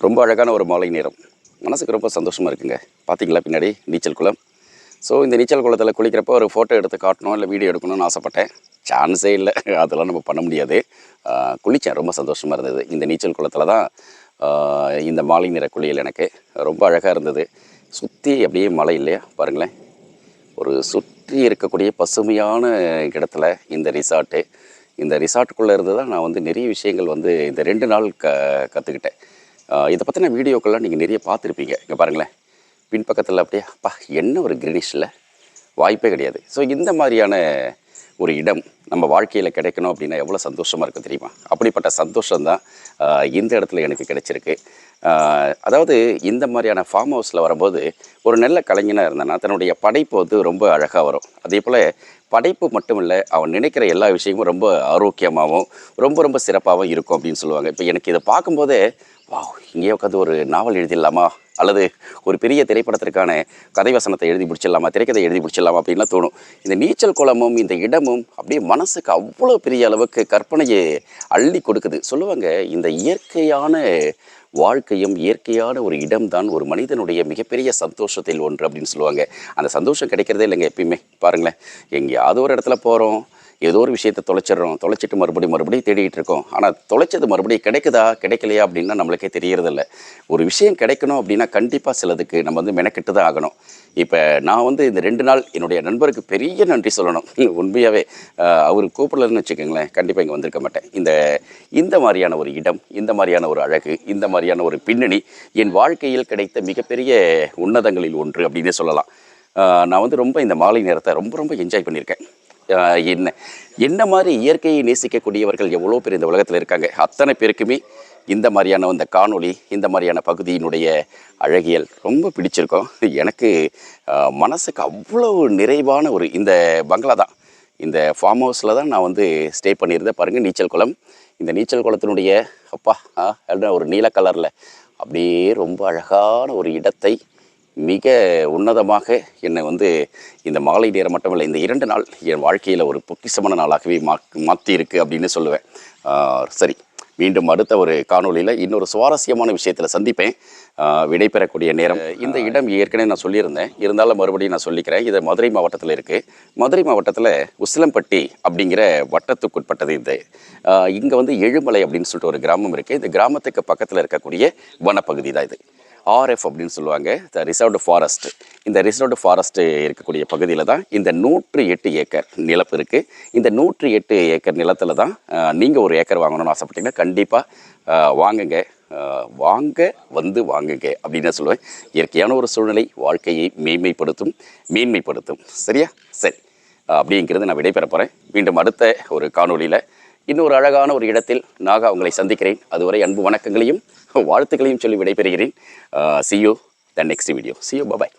ரொம்ப அழகான ஒரு மாலை நேரம். மனசுக்கு ரொம்ப சந்தோஷமாக இருக்குங்க. பார்த்தீங்களா பின்னாடி? நீச்சல் குளம். ஸோ இந்த நீச்சல் குளத்தில் குளிக்கிறப்போ ஒரு ஃபோட்டோ எடுத்து காட்டணும் இல்லை வீடியோ எடுக்கணும்னு ஆசைப்பட்டேன். சான்ஸே இல்லை. அதெல்லாம் நம்ம பண்ண முடியாது. குளித்தேன் ரொம்ப சந்தோஷமாக இருந்தது. இந்த நீச்சல் குளத்தில் தான் இந்த மாலை நிற குளியல் எனக்கு ரொம்ப அழகாக இருந்தது. சுற்றி அப்படியே மலை இல்லையா? பாருங்களேன். ஒரு சுற்றி இருக்கக்கூடிய பசுமையான இடத்துல இந்த ரிசார்ட்டு இந்த ரிசார்ட்டுக்குள்ளே இருந்து தான் நான் வந்து நிறைய விஷயங்கள் வந்து இந்த ரெண்டு நாள் க கற்றுக்கிட்டேன் இதை பற்றின வீடியோக்கள்லாம் நீங்கள் நிறைய பார்த்துருப்பீங்க. இங்கே பாருங்களேன். பின்பக்கத்தில் அப்படியே அப்பா என்ன ஒரு கிரீனிஷில் வாய்ப்பே கிடையாது. ஸோ இந்த மாதிரியான ஒரு இடம் நம்ம வாழ்க்கையில் கிடைக்கணும் அப்படின்னா எவ்வளோ சந்தோஷமாக இருக்கும் தெரியுமா? அப்படிப்பட்ட சந்தோஷம்தான் இந்த இடத்துல எனக்கு கிடைச்சிருக்கு. அதாவது இந்த மாதிரியான ஃபார்ம் ஹவுஸில் வரும்போது ஒரு நல்ல கலைஞனாக இருந்தேன்னா தன்னுடைய படைப்பு வந்து ரொம்ப அழகாக வரும். அதே போல் படைப்பு மட்டும் இல்லை அவன் நினைக்கிற எல்லா விஷயமும் ரொம்ப ஆரோக்கியமாகவும் ரொம்ப ரொம்ப சிறப்பாகவும் இருக்கும் அப்படின்னு சொல்லுவாங்க. இப்போ எனக்கு இதை பார்க்கும்போதே வா இங்கேயே உட்காந்து ஒரு நாவல் எழுதிடலாமா? அல்லது ஒரு பெரிய திரைப்படத்திற்கான கதை வசனத்தை எழுதி பிடிச்சிடலாமா திரைக்கதை எழுதி பிடிச்சிடலாமா அப்படின்லாம் தோணும். இந்த நீச்சல் குளமும் இந்த இடமும் அப்படியே மனசுக்கு அவ்வளோ பெரிய அளவுக்கு கற்பனையை அள்ளி கொடுக்குது. சொல்லுவாங்க இந்த இயற்கையான வாழ்க்கையும் இயற்கையான ஒரு இடம்தான் ஒரு மனிதனுடைய மிகப்பெரிய சந்தோஷத்தில் ஒன்று அப்படின்னு சொல்லுவாங்க. அந்த சந்தோஷம் கிடைக்கிறதே இல்லைங்க எப்பயுமே. பாருங்களேன் எங்கேயாவது ஒரு இடத்துல போகிறோம் ஏதோ ஒரு விஷயத்தை தொலைச்சிடுறோம். தொலைச்சிட்டு மறுபடியும் மறுபடியும் தேடிட்டு இருக்கோம். ஆனால் தொலைச்சது மறுபடியும் கிடைக்குதா? கிடைக்கலையா? அப்படின்னா நம்மளுக்கே தெரியறதில்ல. ஒரு விஷயம் கிடைக்கணும் அப்படின்னா கண்டிப்பாக சிலதுக்கு நம்ம வந்து மெனக்கெட்டு தான் ஆகணும். இப்போ நான் வந்து இந்த ரெண்டு நாள் என்னுடைய நண்பருக்கு பெரிய நன்றி சொல்லணும். உண்மையாகவே அவர் கூப்பிடலன்னு வச்சுக்கோங்களேன் கண்டிப்பாக இங்கே வந்திருக்க மாட்டேன். இந்த இந்த மாதிரியான ஒரு இடம் இந்த மாதிரியான ஒரு அழகு இந்த மாதிரியான ஒரு பின்னணி என் வாழ்க்கையில் கிடைத்த மிகப்பெரிய உன்னதங்களில் ஒன்று அப்படின்னே சொல்லலாம். நான் வந்து ரொம்ப இந்த மாலை நேரத்தை ரொம்ப ரொம்ப என்ஜாய் பண்ணியிருக்கேன். என்ன என்ன மாதிரி இயற்கையை நேசிக்கக்கூடியவர்கள் எவ்வளோ பேர் இந்த உலகத்தில் இருக்காங்க? அத்தனை பேருக்குமே இந்த மாதிரியான இந்த காணொளி இந்த மாதிரியான பகுதியினுடைய அழகியல் ரொம்ப பிடிச்சிருக்கும். எனக்கு மனசுக்கு அவ்வளவு நிறைவான ஒரு இந்த பங்களா தான். இந்த ஃபார்ம் ஹவுஸில் தான் நான் வந்து ஸ்டே பண்ணியிருந்தேன். பாருங்கள் நீச்சல் குளம். இந்த நீச்சல் குளத்தினுடைய அப்பா ஒரு நீல கலரில் அப்படியே ரொம்ப அழகான ஒரு இடத்தை மிக உன்னதமாக என்னை வந்து இந்த மாலை நேரம் மட்டுமல்ல இந்த இரண்டு நாள் என் வாழ்க்கையில் ஒரு பொக்கிஷமான நாளாகவே மா மாற்றியிருக்கு அப்படின்னு சொல்லுவேன். சரி மீண்டும் அடுத்த ஒரு காணொளியில் இன்னொரு சுவாரஸ்யமான விஷயத்தில் சந்திப்பேன். விடைபெறக்கூடிய நேரம். இந்த இடம் ஏற்கனவே நான் சொல்லியிருந்தேன். இருந்தாலும் மறுபடியும் நான் சொல்லிக்கிறேன். இது மதுரை மாவட்டத்தில் இருக்குது மதுரை மாவட்டத்தில் உசிலம்பட்டி அப்படிங்கிற வட்டத்துக்குட்பட்டது இது. இங்கே வந்து எழுமலை அப்படின்னு சொல்லிட்டு ஒரு கிராமம் இருக்குது இந்த கிராமத்துக்கு பக்கத்தில் இருக்கக்கூடிய வனப்பகுதி தான் இது. ஆர்எஃப் அப்படின்னு சொல்லுவாங்க. த ரிசர்வ்டு ஃபாரஸ்ட் இந்த ரிசர்வ்டு ஃபாரஸ்ட் இருக்கக்கூடிய பகுதியில் தான் இந்த நூற்றி எட்டு ஏக்கர் நிலப்பு இருக்குது இந்த நூற்றி எட்டு ஏக்கர் நிலத்தில் தான் நீங்கள் ஒரு ஏக்கர் வாங்கணும்னு ஆசைப்பட்டீங்கன்னா கண்டிப்பாக வாங்குங்க. வாங்க வந்து வாங்குங்க அப்படின்னு நான் சொல்லுவேன். இயற்கையான ஒரு சூழ்நிலை வாழ்க்கையை மேன்மைப்படுத்தும் மேன்மைப்படுத்தும். சரியா? சரி. அப்படிங்கிறது நான் விடைபெற போகிறேன் மீண்டும் அடுத்த ஒரு காணொளியில் இன்னொரு அழகான ஒரு இடத்தில் நாகா உங்களை சந்திக்கிறேன். அதுவரை அன்பு வணக்கங்களையும் வாழ்த்துக்களையும் சொல்லி விடைபெறுகிறேன். See you the next video see you bye bye